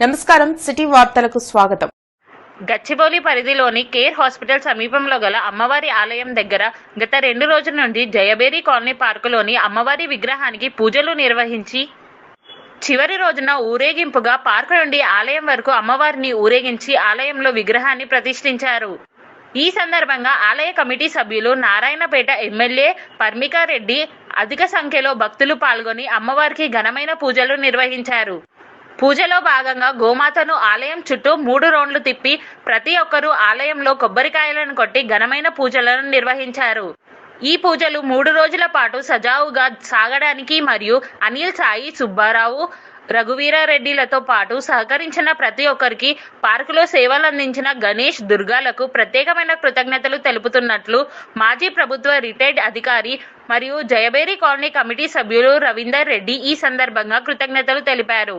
నమస్కారం సిటీ వార్తలకు స్వాగతం. గచ్చిబౌలి పరిధిలోని కేర్ హాస్పిటల్ సమీపంలో గల అమ్మవారి ఆలయం దగ్గర గత రెండు రోజుల నుండి జయబేరి కాలనీ పార్కులోని అమ్మవారి విగ్రహానికి పూజలు నిర్వహించి చివరి రోజున ఊరేగింపుగా పార్కు నుండి ఆలయం వరకు అమ్మవారిని ఊరేగించి ఆలయంలో విగ్రహాన్ని ప్రతిష్ఠించారు. ఈ సందర్భంగా ఆలయ కమిటీ సభ్యులు నారాయణపేట ఎమ్మెల్యే పర్మికారెడ్డి అధిక సంఖ్యలో భక్తులు పాల్గొని అమ్మవారికి ఘనమైన పూజలు నిర్వహించారు. పూజలో భాగంగా గోమాతను ఆలయం చుట్టూ మూడు రౌండ్లు తిప్పి ప్రతి ఒక్కరూ ఆలయంలో కొబ్బరికాయలను కొట్టి ఘనమైన పూజలను నిర్వహించారు. ఈ పూజలు మూడు రోజుల పాటు సజావుగా సాగడానికి మరియు అనిల్ సాయి సుబ్బారావు రఘువీరారెడ్డిలతో పాటు సహకరించిన ప్రతి ఒక్కరికి పార్కులో సేవలు అందించిన గణేష్ దుర్గాలకు ప్రత్యేకమైన కృతజ్ఞతలు తెలుపుతున్నట్లు మాజీ ప్రభుత్వ రిటైర్డ్ అధికారి మరియు జయబేరి కాలనీ కమిటీ సభ్యులు రవీందర్ రెడ్డి ఈ సందర్భంగా కృతజ్ఞతలు తెలిపారు.